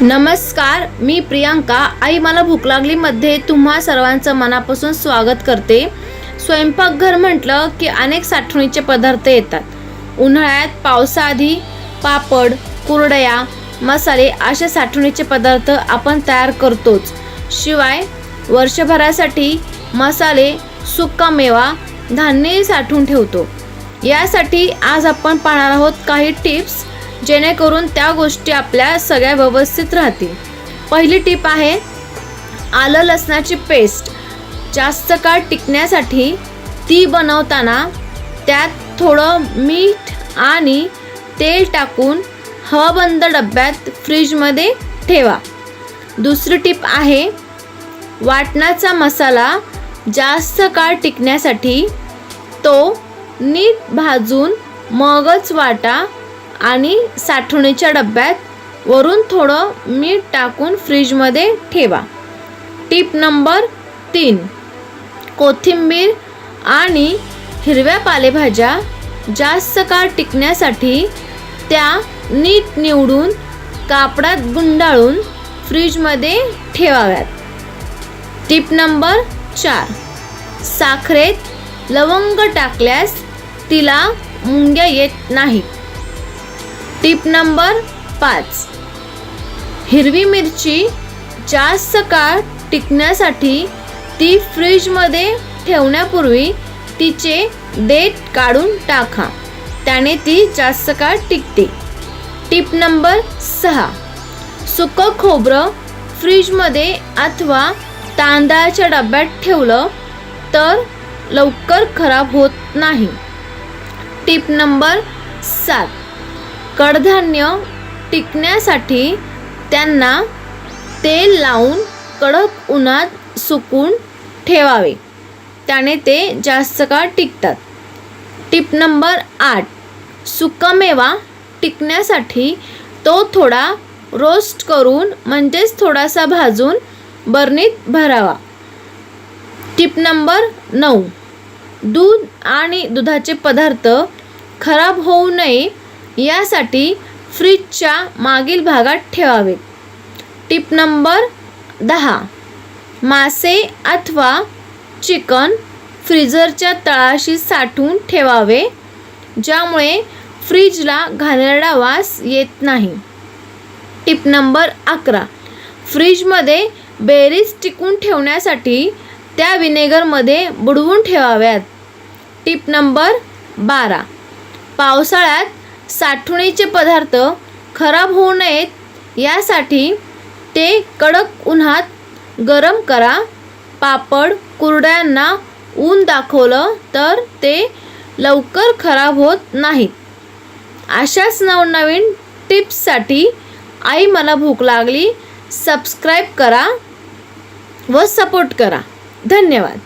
नमस्कार मी प्रियांका. आई मला भूक लागली मध्ये तुम्हा सर्वांचं मनापासून स्वागत करते. स्वयंपाकघर म्हटलं की अनेक साठवणीचे पदार्थ येतात. उन्हाळ्यात पावसाआधी पापड कुरडया मसाले असे साठवणीचे पदार्थ आपण तयार करतोच. शिवाय वर्षभरासाठी मसाले सुक्का मेवा धान्यही साठवून ठेवतो. यासाठी आज आपण पाहणार आहोत काही टिप्स जेणेकरून त्या गोष्टी आपल्या सगळ्या व्यवस्थित राहतील. पहिली टीप आहे आलं लसणाची पेस्ट. जास्त काळ टिकण्यासाठी ती बनवताना त्यात थोडं मीठ आणि तेल टाकून हवाबंद डब्यात फ्रीजमध्ये ठेवा. दुसरी टीप आहे वाटणाचा मसाला जास्त काळ टिकण्यासाठी तो नीट भाजून मगच वाटा आणि साठवणीच्या डब्यात वरून थोडं मीठ टाकून फ्रीजमध्ये ठेवा. टीप नंबर तीन कोथिंबीर आणि हिरव्या पालेभाज्या जास्त काळ टिकण्यासाठी त्या नीट निवडून कापडात गुंडाळून फ्रीजमध्ये ठेवाव्यात. टीप नंबर चार साखरेत लवंग टाकल्यास तिला मुंग्या येत नाहीत. टीप नंबर पाच. हिरवी मिरची जास्त काळ टिकण्यासाठी ती फ्रीजमध्ये ठेवण्यापूर्वी तिचे देठ काढून टाका. त्याने ती जास्त काळ टिकते. टिप नंबर सहा. सुकं खोबरं फ्रीजमध्ये अथवा तांदळाच्या डब्यात ठेवलं तर लवकर खराब होत नाही. टिप नंबर सात. कडधान्य टिकण्यासाठी त्यांना तेल लावून कडक उन्हात सुकून ठेवावे. त्याने ते जास्त काळ टिकतात. टिप नंबर आठ. सुकामेवा टिकण्यासाठी तो थोडा रोस्ट करून म्हणजेच थोडासा भाजून बरणीत भरावा. टिप नंबर नऊ. दूध आणि दुधाचे पदार्थ खराब होऊ नये यासाठी फ्रीजच्या मागील भागात ठेवावेत टिप नंबर दहा. मासे अथवा चिकन फ्रीजरच्या तळाशी साठवून ठेवावे ज्यामुळे फ्रीजला घाणेरडा वास येत नाही. टिप नंबर अकरा. फ्रीजमध्ये बेरीज टिकून ठेवण्यासाठी त्या विनेगरमध्ये बुडवून ठेवाव्यात. टिप नंबर बारा. पावसाळ्यात साठवणीचे पदार्थ खराब होऊ नयेत यासाठी ते कडक उन्हात गरम करा. पापड कुरड्यांना ऊन दाखवलं तर ते लवकर खराब होत नाहीत. अशाच नवनवीन टिप्ससाठी आई मला भूक लागली सबस्क्राईब करा व सपोर्ट करा. धन्यवाद.